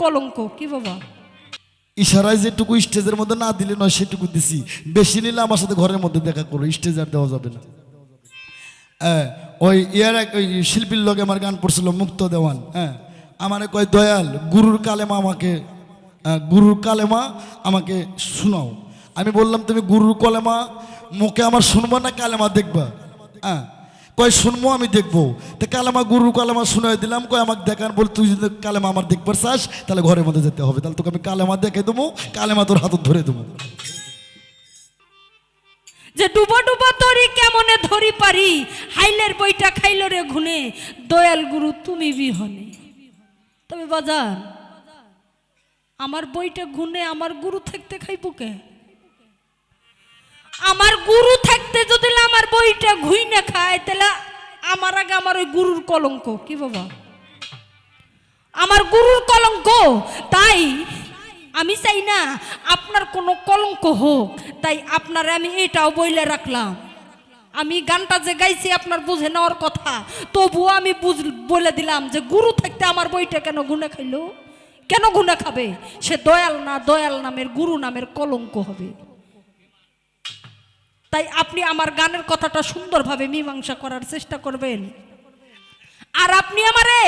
কলঙ্ক, কি বাবা? ইশারায় যেটুকু স্টেজের মধ্যে না দিলে নয়, সেটুকু দিছি। বেশি নিলে আমার সাথে ঘরের মধ্যে দেখা করো, স্টেজ আর দেওয়া যাবে না। হ্যাঁ ওই ইয়ার এক, ওই শিল্পীর লগে আমার গান পড়ছিল মুক্ত দেওয়ান হ্যাঁ। আমার কয়, দয়াল, গুরুর কালেমা আমাকে গুরুর কালেমা আমাকে শোনাও। আমি বললাম, তুমি গুরুর কলেমা, মুখে আমার শুনব না, কালেমা দেখবা? হ্যাঁ। কয়, শুনব, আমি দেখব। তো কালেমা গুরুর কালেমা শুনে দিলাম, কয়, আমাকে দেখান। বল, তুই যদি কালেমা আমার দেখবার চাস, তাহলে ঘরের মধ্যে যেতে হবে। তাহলে তোকে আমি কালেমা দেখে দেবো, কালেমা তোর হাতত ধরে দেবো। যে ডুবো ডুবো তরি কেমনে ধরি পারি? হাইলের বইটা খাইল রে ঘুনে। দয়াল গুরু, তুমি বিহনে। তবে বাজান, আমার বইটা ঘুনে আমার গুরু থাকতে খাইব কে? আমার গুরু থাকতে যদি আমার বইটা ঘুই না খায়, তাহলে আমার আগে আমার ওই গুরুর কলঙ্ক, কি বাবা? আমার গুরুর কলঙ্ক, তাই আমি চাই না আপনার কোনো কলঙ্ক হোক, তাই আপনারে আমি এটাও বইলে রাখলাম। আমি গানটা যে গাইছি আপনার বুঝে নেওয়ার কথা, তবুও আমি বুঝ, বলে দিলাম যে গুরু থাকতে আমার বইটা কেন গুনে খাইলো? কেন গুনে খাবে? সে দয়াল না, দয়াল নামের, গুরু নামের কলঙ্ক হবে। তাই আপনি আমার গানের কথাটা সুন্দরভাবে মীমাংসা করার চেষ্টা করবেন। আর আপনি আমারে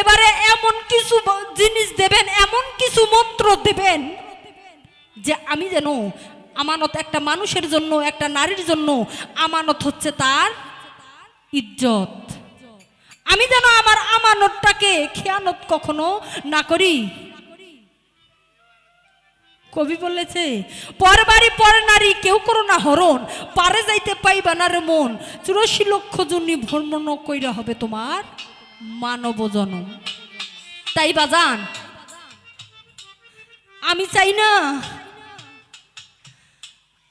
এবারে এমন কিছু জিনিস দেবেন, এমন কিছু মন্ত্র দেবেন যে আমি যেন আমানত একটা মানুষের জন্য, একটা নারীর জন্য আমানত হচ্ছে তার ইজ্জত। আমি যেন আমার আমানতটাকে খেয়ানত কখনো না করি। কবি বলেছে পর বাড়ি পর নারী কেউ করো না হরণ, পারে যাইতে পাইবা না রে মন। চুরাশি লক্ষ জনী ভ্রমণ কইরা হবে তোমার মানব জনম। তাই বাজান, আমি চাই না,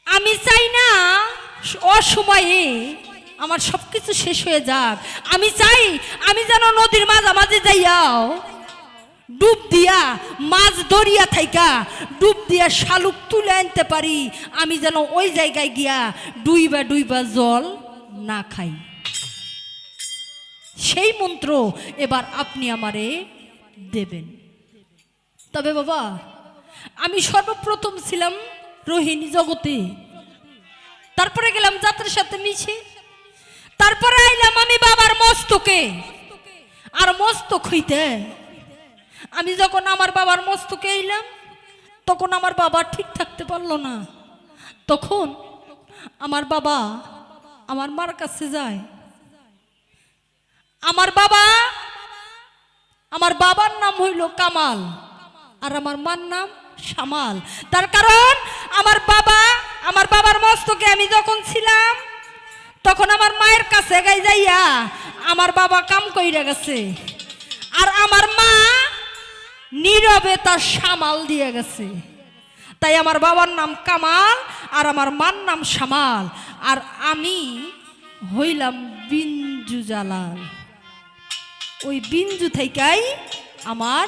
আমি চাই না অসময়ে আমার সব কিছু শেষ হয়ে যাক। আমি চাই, আমি যেন নদীর মাঝামাঝি যাইয়াও। ডুব দিয়া, মাছ ধরিয়া থাইকা, ডুব দিয়া শালুক তুলে আনতে পারি, আমি যেন ওই জায়গায় গিয়া ডুইবা ডুইবা জল না খাই। সেই মন্ত্র এবার আপনি আমারে দেবেন। তবে বাবা, আমি সর্বপ্রথম ছিলাম রোহিণী জগতে। তারপরে গেলাম যাত্রার সাথে মিছে তারপরে আইলাম আমি বাবার মস্তকে। আর মস্তক হইতে আমি যখন আমার বাবার মস্তকে এলাম, তখন আমার বাবা ঠিক থাকতে পারল না। তখন আমার বাবা আমার মার কাছে যায়। আমার বাবা, আমার বাবার নাম হইল কামাল আর আমার মার নাম শামাল। তার কারণ আমার বাবা, আমার বাবার মস্তকে আমি যখন ছিলাম, তখন আমার মায়ের কাছে গাই যাইয়া আমার বাবা কাম কইরা গেছে। আর আমার মা নীরবে তার সামাল দিয়ে গেছে। তাই আমার বাবার নাম কামাল আর আমার মার নাম সামাল। আর আমি হইলাম বিঞ্জু জালাল। ওই বিঞ্জু থেকেই আমার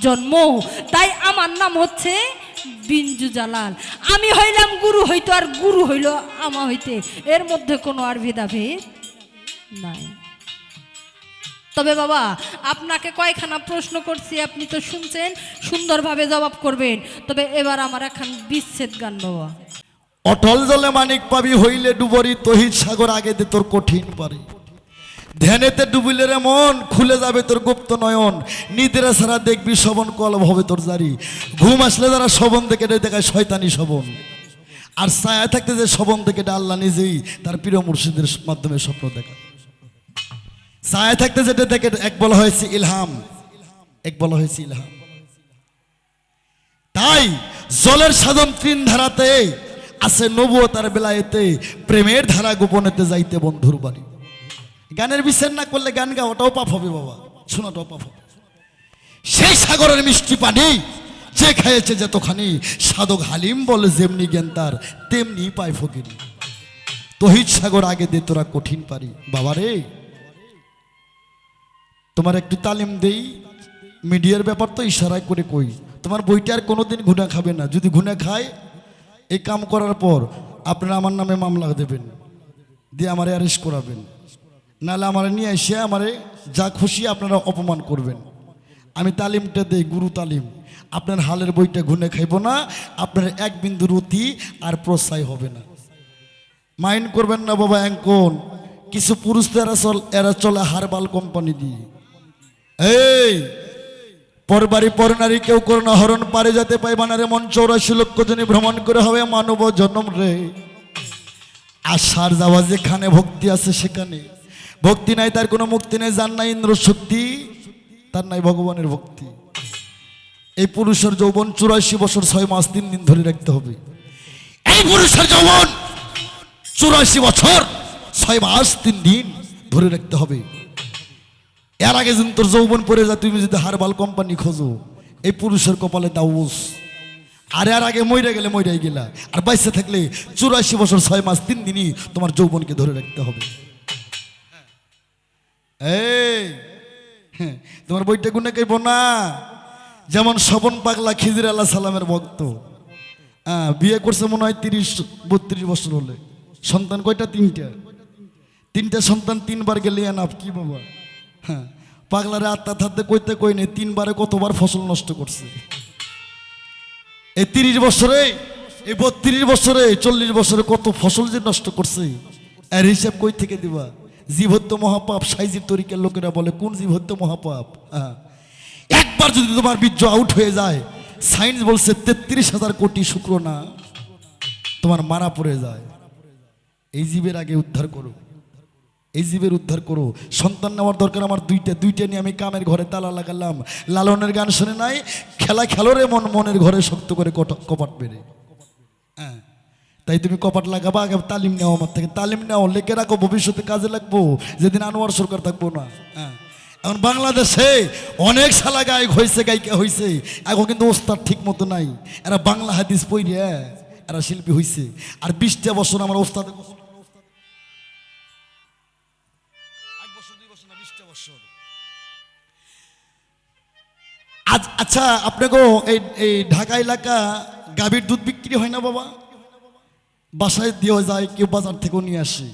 জন্ম। তাই আমার নাম হচ্ছে বিঞ্জু জালাল। আমি হইলাম গুরু হইতো আর গুরু হইল আমা হইতে। এর মধ্যে কোনো আর ভেদাভেদ নাই। তবে বাবা, আপনাকে কয়খানা প্রশ্ন করছি, আপনি তো শুনছেন, সুন্দরভাবে জবাব করবেন। তবে এবার আমার এখন বিচ্ছেদ গান বাবা। অটল জলে মানিক পাবি হইলে ডুবরি তহিত সাগর আগে দে তোর কঠিন পারি। ধ্যানেতে ডুবিলে রে মন, খুলে যাবে তোর গুপ্ত নয়ন। নিদ্রা ছাড়া দেখবি শবন কলম হবে তোর জারি। ঘুম আসলে যারা শবন দেখে দেখায় শয়তানি শবন। আর ছায়া থাকতে যে শবন থেকে আল্লাহ নিজেই তার প্রিয় মুর্শিদের মাধ্যমে স্বপ্ন দেখা ছায়া থাকতে যেটা দেখে এক বলা হয়েছে ইলহাম, এক বলা হয়েছে ইলহাম। তাই জলের সাধন তিন ধারাতে আছে নবুয় তার বেলায়েতে, প্রেমের ধারা গোপনেতে যাইতে বন্ধুর বাড়ি। গানের বিচার না করলে গান গাওয়াটাও পাপ হবে বাবা, শোনাটাও পাপ হবে। সেই সাগরের মিষ্টি পানি যে খাইয়েছে যতখানি, সাধক হালিম বলে যেমনি জ্ঞান তার, তেমনি পায় ফকিরি। তহিত সাগর আগে দে তোরা কঠিন পারি। বাবা রে তোমার একটু তালিম দেই, মিডিয়ার ব্যাপার তো ইশারায় করে কই। তোমার বইটা আর কোনোদিন ঘুণা খাবে না। যদি ঘুণা খায়, এই কাম করার পর আপনারা আমার নামে মামলা দেবেন, দিয়ে আমারে অ্যারেস্ট করাবেন। নাহলে আমার নিয়ে এসে আমারে যা খুশি আপনারা অপমান করবেন। আমি তালিমটা দেই, গুরু তালিম। আপনার হালের বইটা ঘুনে খাইব না, আপনার এক বিন্দু রুতি আর প্রশ্রয় হবে না। মাইন্ড করবেন না বাবা অ্যাঙ্কন কিছু পুরুষ তো এরা চল এরা চলে হারবাল কোম্পানি দিয়ে। এই, পরবারি পরনারী কেউ করে না হরণ পারে যাতে পাইবা না রে মন চৌরাশি লক্ষ জনী ভ্রমণ করে হবে মানব জন্ম রে। আশার যাওয়া যেখানে ভক্তি আছে সেখানে। ভক্তি নাই, তার কোনো মুক্তি নেই, যার নাই ইন্দ্র শক্তি, তার নাই ভগবানের ভক্তি। এই পুরুষের যৌবন চুরাশি বছর, ছয় মাস, তিন দিন ধরে রাখতে হবে। এই পুরুষের যৌবন চুরাশি বছর, ছয় মাস, তিন দিন ধরে রাখতে হবে। এর আগে যদি তোর যৌবন পড়ে যায় তুমি যদি হারবাল কোম্পানি খোঁজো এই পুরুষের কপালে দাউস আর এর আগে মইরা গেলে মইরাই গেলা। আর বাইসে থাকলে চুরাশি বছর ছয় মাস তিন দিনই তোমার যৌবনকে ধরে রাখতে হবে। এই হ্যাঁ, তোমার বইটা গুনে কেব না? যেমন স্বপন পাগলা খিজির আল্লাহ সালামের ভক্ত। হ্যাঁ বিয়ে করছে মনে হয় তিরিশ বত্রিশ বছর হলে। সন্তান কয়টা? তিনটা। তিনটা সন্তান তিনবার গেলে এনাফ কি বাবা? হ্যাঁ পাগলারে আত্মা থাকতে কইতে কই নেই, তিনবারে কতবার ফসল নষ্ট করছে। এই তিরিশ বছরে, এই বত্রিশ বছরে চল্লিশ বছরে কত ফসল যে নষ্ট করছে, এর হিসাব কই থেকে দিবা? জীবত্ব মহাপাপ, সাইজির তরিকের লোকেরা বলে, কোন জীবত্ব মহাপাপ? হ্যাঁ। একবার যদি তোমার বীর্য আউট হয়ে যায় সায়েন্স বলছে তেত্রিশ হাজার কোটি শুক্র না তোমার মারা পড়ে যায়। এই জীবের আগে উদ্ধার করো। এই জীবের উদ্ধার করো। সন্তান নেওয়ার দরকার আমার দুইটা। দুইটা নিয়ে আমি কামের ঘরে তালা লাগালাম। লালনের গান শুনে নাই, খেলা খেলো রে মন, মনের ঘরে শক্ত করে কপাট বেড়ে হ্যাঁ। তাই তুমি কপাট লাগাবা, আগে তালিম নেওয়া আমার থেকে। তালিম নেওয়া লেখে রাখো, ভবিষ্যতে কাজে লাগবো। যেদিন আনোয়ার সরকার থাকব না। হ্যাঁ। এখন বাংলাদেশে অনেক সালা গায়ক হয়েছে গায়িকা হয়েছে এখন কিন্তু ওস্তাদ ঠিক মতো নাই। এরা বাংলা হাদিস পইরে এরা শিল্পী হয়েছে আর বিশটা বছর আমার ওস্তাদের আজ আচ্ছা আপনাকে এই এই ঢাকা এলাকা গাভীর দুধ বিক্রি হয় না বাবা? বাসায় দেওয়া যায়, কেউ বাজার থেকেও নিয়ে আসে।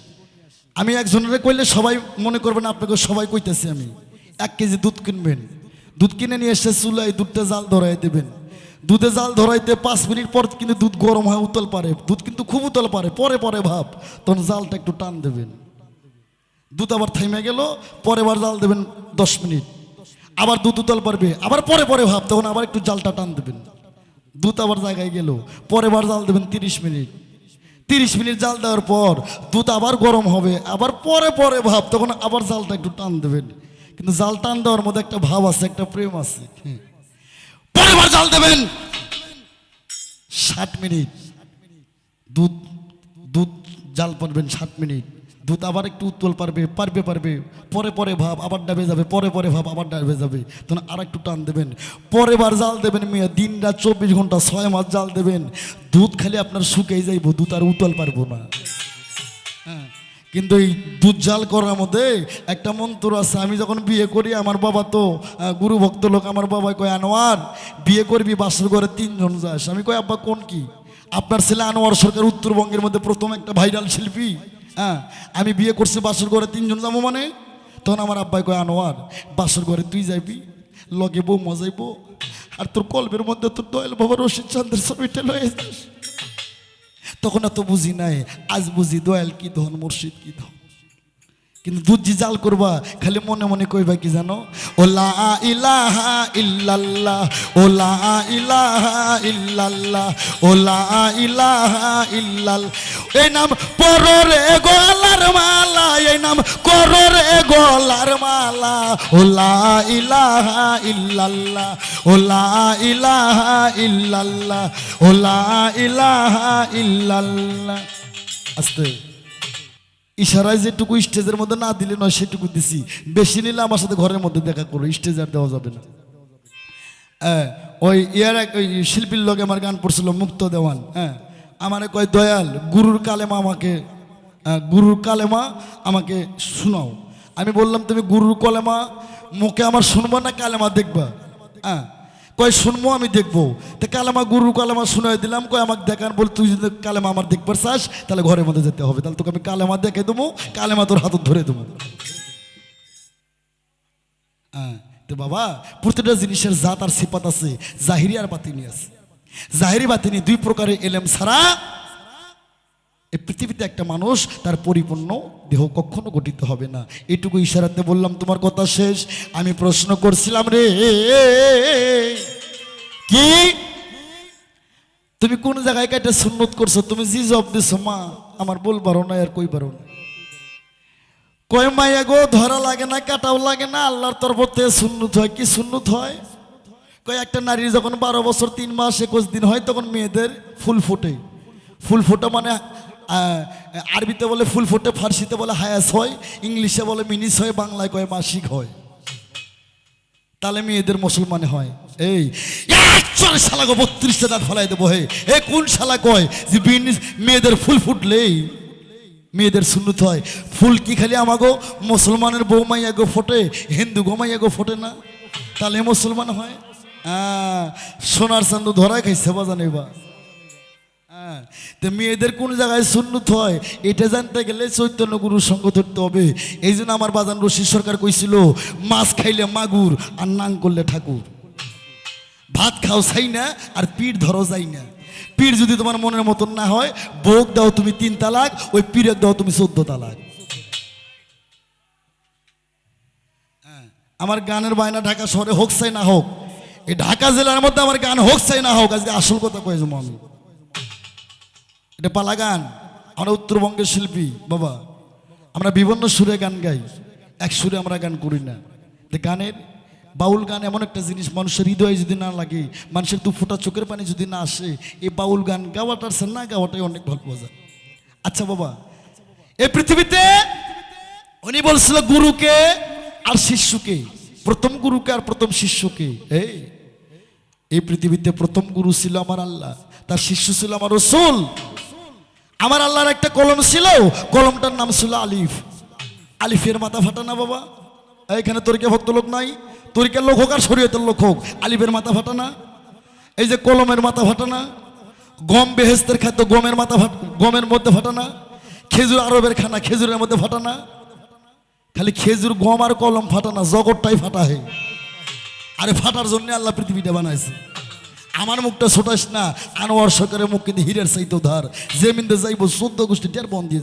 আমি একজনের কইলে সবাই মনে করবেন আপনাকে সবাই কইতেছি আমি। এক কেজি দুধ কিনবেন। দুধ কিনে নিয়ে এসে চুলায় দুধটা জাল ধরাই দেবেন। দুধে জাল ধরাইতে পাঁচ মিনিট পর কিন্তু দুধ গরম হয়, উতল পারে। দুধ কিন্তু খুব উতল পারে, পরে পরে ভাব। তখন জালটা একটু টান দেবেন। দুধ আবার থাইমে গেল পরে বার জাল দেবেন দশ মিনিট। আবার দু উতল পারবে আবার পরে পরে ভাব, তখন আবার একটু জালটা টান দেবেন। দুধ আবার জায়গায় গেল, পরে বার জাল দেবেন তিরিশ মিনিট। তিরিশ মিনিট জাল দেওয়ার পর দুধ আবার গরম হবে, আবার পরে পরে ভাব, তখন আবার জালটা একটু টান দেবেন। কিন্তু জাল টান দেওয়ার মধ্যে একটা ভাব আছে, একটা প্রেম আছে। পরে বার জাল দেবেন। ষাট মিনিট। দুধ দুধ জাল পারবেন ষাট মিনিট। দুধ আবার একটু উত্তল পারবে পারবে পারবে। পরে পরে ভাব আবার ডাবে যাবে পরে পরে ভাব আবার ডাবে যাবে। তখন আর একটু টান দেবেন। পরে বার জাল দেবেন মেয়ে দিন রাত চব্বিশ ঘণ্টা ছয় মাস জাল দেবেন। দুধ খালি আপনার শুকিয়ে যাইব দুধ আর উতল পারব না। হ্যাঁ, কিন্তু এই দুধ জাল করার মধ্যে একটা মন্ত্র আছে আমি যখন বিয়ে করি আমার বাবা তো গুরু ভক্ত লোক আমার বাবা কয় আনোয়ার বিয়ে করবি বাসর ঘরে তিনজন যাস। আমি কই আব্বা কোন কি? আপনার ছেলে আনোয়ার সরকার উত্তরবঙ্গের মধ্যে প্রথম একটা ভাইরাল শিল্পী। হ্যাঁ আমি বিয়ে করছি বাসর ঘরে, তিনজন যাব মানে? তখন আমার আব্বাই কয়, আনোয়ার, বাসর ঘরে তুই যাইবি, লগে মজাইবো আর তোর কল্পের মধ্যে তোর দয়াল বাবা রশিদ চন্দ্রের ছবিটা লয়ে যাস। তখন এত বুঝি নাই, আজ বুঝি দয়াল কি ধন, মুর্শিদ কি ধন। কিন্তু দুধ যে জাল করবা, খালি মনে মনে কইবা কি জানো? ও লা ইলাহা ইল্লাল্লাহ, ও লা ইলাহা ইল্লাল্লাহ, ও লা ইলাহা ইল্লাল এই নাম পররে গলার মালা, এই নাম কররে গলার মালা। ও ইলাহা ইল্লাল্লাহ, ও লা ইলাহা ইল্লাল্লাহ, ও লা ইলাহা ইল্লাল্লাহ। আস্তে। ইশারায় যেটুকু স্টেজের মধ্যে না দিলে নয়, সেটুকু দিছি। বেশি নিলে আমার সাথে ঘরের মধ্যে দেখা করো, স্টেজ আর দেওয়া যাবে না। হ্যাঁ ওই ইয়ার এক, ওই শিল্পীর লোক আমার গান পড়ছিল মুক্ত দেওয়ান হ্যাঁ? আমারে কয়, দয়াল, গুরুর কালেমা আমাকে গুরুর কালেমা আমাকে শোনাও। আমি বললাম, তুমি গুরুর কলেমা, মুখে আমার শুনব না কালেমা দেখবা? হ্যাঁ? কয়, শুনব, আমি দেখব। তা কালেমা গুরু কালেমা শুনে দিলাম, কয়, আমাকে দেখান। বল, তুই যদি কালেমা আমার দেখবার চাস, তাহলে ঘরের মধ্যে যেতে হবে। তাহলে তোকে আমি কালেমা দেখে দেবো, কালেমা তোর হাতত ধরে দেবো। হ্যাঁ তো বাবা, প্রতিটা জিনিসের জাত আর সিপাত আছে, জাহিরি আর বাতিনি আছে। জাহিরি, বাতিনি দুই প্রকারের এলেম ছাড়া এই পৃথিবীতে একটা মানুষ তার পরিপূর্ণ দেহ কখনো গঠিত হবে না। এটুকু ইশারাতে বললাম, তোমার কথা শেষ। আমি প্রশ্ন করছিলাম রে, কি? তুমি কোন জায়গায় কাটে সুন্নত করছ? তুমি জি জব দিছো, মা, আমার বল পারো না আর কই পারো না কয় মাইয়া গো, ধরা লাগে না, কাটাও লাগে না, আল্লাহর তরফ থেকে সুন্নত হয় কি সুন্নত হয়? কয়, একটা নারীর যখন বারো বছর তিন মাস একুশ দিন হয়, তখন মেয়েদের ফুল ফোটে। ফুল ফোটা মানে আরবিতে বলে ফুল ফোটে ফার্সিতে বলে হায়াস হয় ইংলিশে বলে মিনিস হয় বাংলায় কয় মাসিক হয়। তাহলে মেয়েদের মুসলমান হয়। এই একচর শালা গো বত্রিশটা দাঁত ফলাই দেবো হে এ কোন শালা কয় যে বিন- মেয়েদের ফুল ফুটলেই মেয়েদের সুন্নত হয়। ফুল কি খালি আমাগো মুসলমানের বউ মাইয়া গো ফোটে হিন্দু গো মাইয়া গো ফোটে না? তাহলে মুসলমান হয়। সোনার চান্দু ধরা খাইছে বাজান হ্যাঁ, তো মেয়েদের কোন জায়গায় সুন্নত হয় এটা জানতে গেলে চৈতন্য গুরুর সঙ্গ ধরতে হবে। এই জন্য আমার বাজান রশি সরকার কইছিল মাছ খাইলে মাগুর আর নাং করলে ঠাকুর। ভাত খাও চাই না আর পিঠ ধরো যাই না। পীর যদি তোমার মনের মতন না হয় ভোগ দাও তুমি তিন তালাক ওই পীরের দাও তুমি চোদ্দ তালাক। হ্যাঁ, আমার গানের বায়না ঢাকা শহরে হোক চাই না হোক এই ঢাকা জেলার মধ্যে আমার গান হোক চাই না হোক আজকে আসল কথা কয়ে যাব আমি। এটা পালা গান আমরা উত্তরবঙ্গের শিল্পী, বাবা। আমরা বিভিন্ন সুরে গান গাই। এক সুরে আমরা গান করি না। গানের, বাউল গান এমন একটা জিনিস, মানুষের হৃদয়ে যদি না লাগে, মানুষের দু ফোঁটা চোখের পানি যদি না আসে, এই বাউল গান গাওয়াটার না গাওয়াটাই অনেক ভালো বোঝা আচ্ছা বাবা। এই পৃথিবীতে উনি বলছিল গুরুকে আর শিষ্যকে। প্রথম গুরুকে আর প্রথম শিষ্যকে। এই এই পৃথিবীতে প্রথম গুরু ছিল আমার আল্লাহ। তার শিষ্য ছিল আমার রসুল। আমার আল্লাহর একটা কলম ছিল, কলমটার নাম ছিল আলিফ। আলিফের মাথা ফাটা না বাবা? এখানে তরিকা ভক্ত লোক নাই। তরিকার লোক হোক আর শরীয়তের লোক হোক, আলিফের মাথা ফাটা না। এই যে কলমের মাথা ফাটা না, গম বেহেস্তের খাদ্য গমের মাথা ফাট, গমের মধ্যে ফাটা না। খেজুর আরবের খানা খেজুরের মধ্যে ফাটা না। খালি খেজুর, গম আর কলম ফাটা না, জগৎটাই ফাটা হয় আরে ফাটার জন্য আল্লাহ পৃথিবীটা বানাইছে। আমার মুখটা ছোটাস না, আনোয়ার সরকারের মুখ কিন্তু হীরের চাইতে ধার জেমিনতে যাইব চোদ্দ গোষ্ঠী টের বন দিয়ে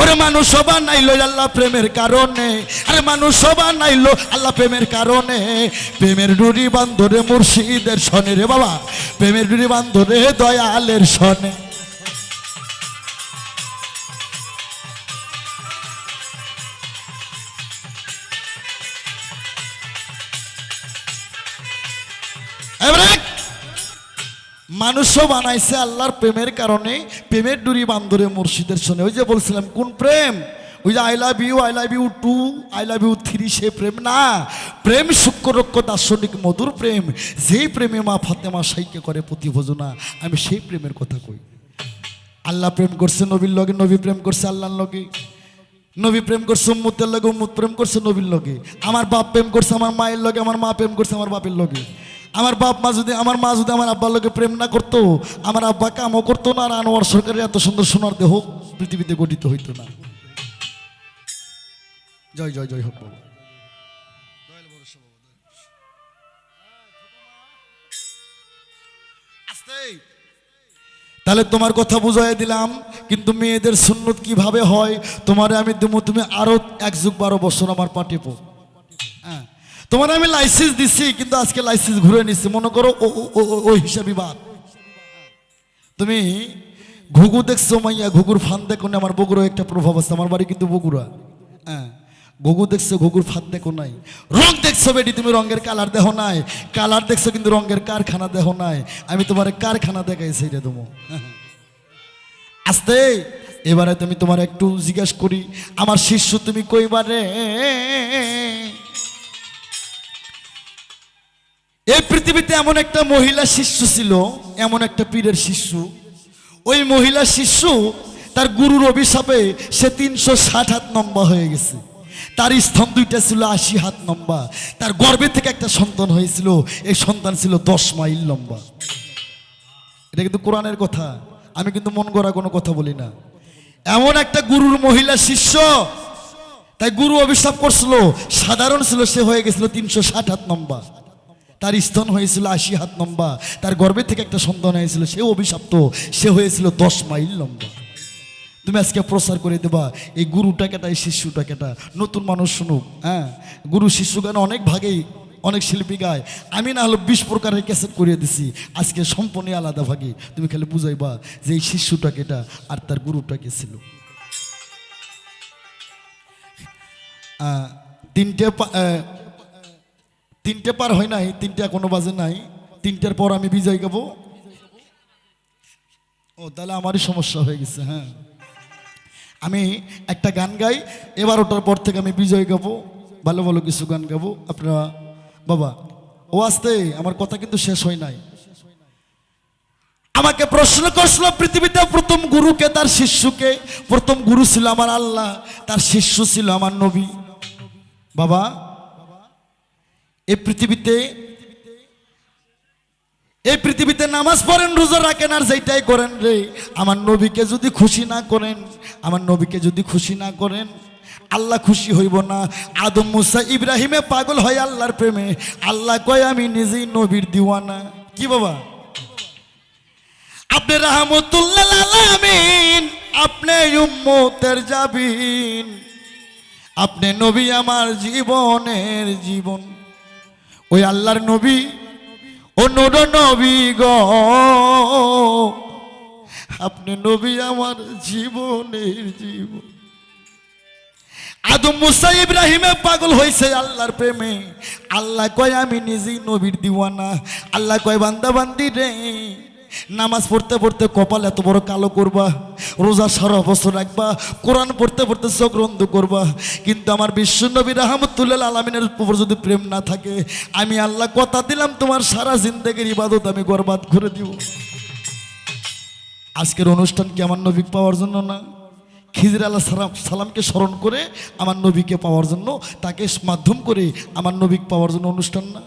ওরে মানুষ সবার নাইলো আল্লাহ প্রেমের কারণে। আরে মানুষ সবার নাইলো আল্লাহ প্রেমের কারণে। প্রেমের ডুরি বান্ধরে মুর্শিদের সনে রে বাবা। প্রেমের ডুরি বান্ধরে দয়ালের সনে মানুষও বানাইছে আল্লাহর প্রেমের কারণে, প্রেমের ডুরি বান্ধরে মুর্শিদের শোনে ওই যে বলছিলাম, কোন প্রেম? ওই যে I love you I love you two I love you three সে প্রেম না। প্রেম সূক্ষ্মরক্ষ দার্শনিক মধুর প্রেম, যেই প্রেমে মা ফাতেমা সাইকে করে প্রতিভোজনা আমি সেই প্রেমের কথা কই। আল্লাহ প্রেম করছে নবীর লগে, নবী প্রেম করছে আল্লাহর লগে। নবী প্রেম করছে উম্মতের লগে, উম্মত প্রেম করছে নবীর লগে। আমার বাপ প্রেম করছে আমার মায়ের লগে, আমার মা প্রেম করছে আমার বাপের লগে। আমার বাপ মা যদি, আমার মা যদি আমার আব্বার লগে প্রেম না করতো, আমার আব্বা কামও করতো না, আর আনোয়ার সরকারের এত সুন্দর সোনার দেহ পৃথিবীতে গঠিত হইতো না। জয় জয় জয় হোক তাহলে তোমার কথা বুঝাই দিলাম, কিন্তু মেয়েদের সুন্নত কীভাবে হয়, তোমারে আমি তুমি আরও এক যুগ বারো বছর আমার পাঠিয়ে হ্যাঁ। তোমার আমি লাইসেন্স দিচ্ছি কিন্তু আজকে লাইসেন্স ঘুরে নিচ্ছি মনে করো, ও- হিসাবই বাদ। তুমি ঘুঘু দেখছ মাইয়া, ঘুঘুর ফান দেখো না আমার বগুড়া একটা প্রভাব আছে, আমার বাড়ি কিন্তু বগুড়া। হ্যাঁ ঘুঘু দেখছ, ঘুঘুর ফাঁদ দেখো নাই। রং দেখছ বেটি, তুমি রঙের কালার দেহ নাই। কালার দেখছ কিন্তু রঙের কারখানা দেহ নাই। আমি তোমার কারখানা দেখাই সেইটা দেবো আস্তে, এবারে তুমি তোমার একটু জিজ্ঞাস করি, আমার শিষ্য তুমি কইবারে? এই পৃথিবীতে এমন একটা মহিলা শিষ্য ছিল, এমন একটা পীরের শিষ্য। ওই মহিলা শিষ্য, তার গুরুর অভিশাপে সে তিনশো ষাট হাত লম্বা হয়ে গেছে। তার স্তন দুইটা ছিল আশি হাত লম্বা। তার গর্ভে থেকে একটা সন্তান হয়েছিল, এই সন্তান ছিল দশ মাইল লম্বা। এটা কিন্তু কোরআনের কথা, আমি কিন্তু মন গড়া কোনো কথা বলি না। এমন একটা গুরুর মহিলা শিষ্য, তাই গুরু অভিশাপ করছিল, সাধারণ ছিল সে হয়ে গেছিল তিনশো ষাট হাত লম্বা। তার স্তন হয়েছিল আশি হাত লম্বা, তার গর্ভে থেকে একটা সন্তান হয়েছিল সে অভিশপ্ত, সে হয়েছিল দশ মাইল লম্বা। তুমি আজকে প্রচার করে দেবা, এই গুরুটা কেটা, এই শিশুটা কেটা? নতুন মানুষ শুনুক হ্যাঁ? গুরু শিশু গান অনেক ভাগেই, অনেক শিল্পী গায়। আমি না হলো বিশ প্রকারের ক্যাসেট করিয়ে দিছি, আজকে সম্পূর্ণ আলাদা ভাগে। তুমি খালি বুঝাইবা যে এই শিশুটা কেটা আর তার গুরুটা কে ছিল। তিনটে তিনটে পার হয় নাই, তিনটে এখনও বাজে নাই। তিনটের পর আমি বিজয় গাবো। ও, তাহলে আমারই সমস্যা হয়ে গেছে হ্যাঁ। আমি একটা গান গাই এবার ওটার পর থেকে আমি বিজয় গাবো, ভালো ভালো কিছু গান গাবো। আপনারা, বাবা, ও আসতে, আমার কথা কিন্তু শেষ হয় নাই। আমাকে প্রশ্ন করছিল, পৃথিবীতে প্রথম গুরুকে তার শিষ্যকে প্রথম গুরু ছিল আমার আল্লাহ, তার শিষ্য ছিল আমার নবী। বাবা এই পৃথিবীতে এই পৃথিবীতে নামাজ পড়েন, রোজা রাখেন আর যেটাই করেন রে, আমার নবীকে যদি খুশি না করেন, আমার নবীকে যদি খুশি না করেন, আল্লাহ খুশি হইব না। আদম, মুসা, ইব্রাহিমে পাগল হয় আল্লাহর প্রেমে। আল্লাহ কয়, আমি নিজেই নবীর দিওয়ানা। কি বাবা? আপনি রাহমতুল্লাহ আপনি উম্মতের যাবিন আপনি নবী, আমার জীবনের জীবন। ওই আল্লাহর নবী, ও নোর নবী গ। আপনি নবী আমার জীবনের জীবন। আদম মুসা ইব্রাহিমে পাগল হয়েছে আল্লাহর প্রেমে। আল্লাহ কয়, আমি নিজেই নবীর দিওয়ানা। আল্লাহ কয়, বান্দা বান্দি রে। নামাজ পড়তে পড়তে কপাল এত বড় কালো করবা, রোজা সারা বছর রাখবা, কোরআন পড়তে পড়তে চোখ রন্ধ করবা। কিন্তু আমার বিশ্ব নবী রাহমতুল্লাহ আলমিনের উপর যদি প্রেম না থাকে, আমি আল্লাহ কথা দিলাম, তোমার সারা জিন্দেগির ইবাদত আমি বরবাদ করে দিব। আজকের অনুষ্ঠান কি আমার নবী পাওয়ার জন্য না? খিজির আল্লাহ সালাম, সালামকে স্মরণ করে আমার নবীকে পাওয়ার জন্য, তাকে মাধ্যম করে আমার নবী পাওয়ার জন্য অনুষ্ঠান না?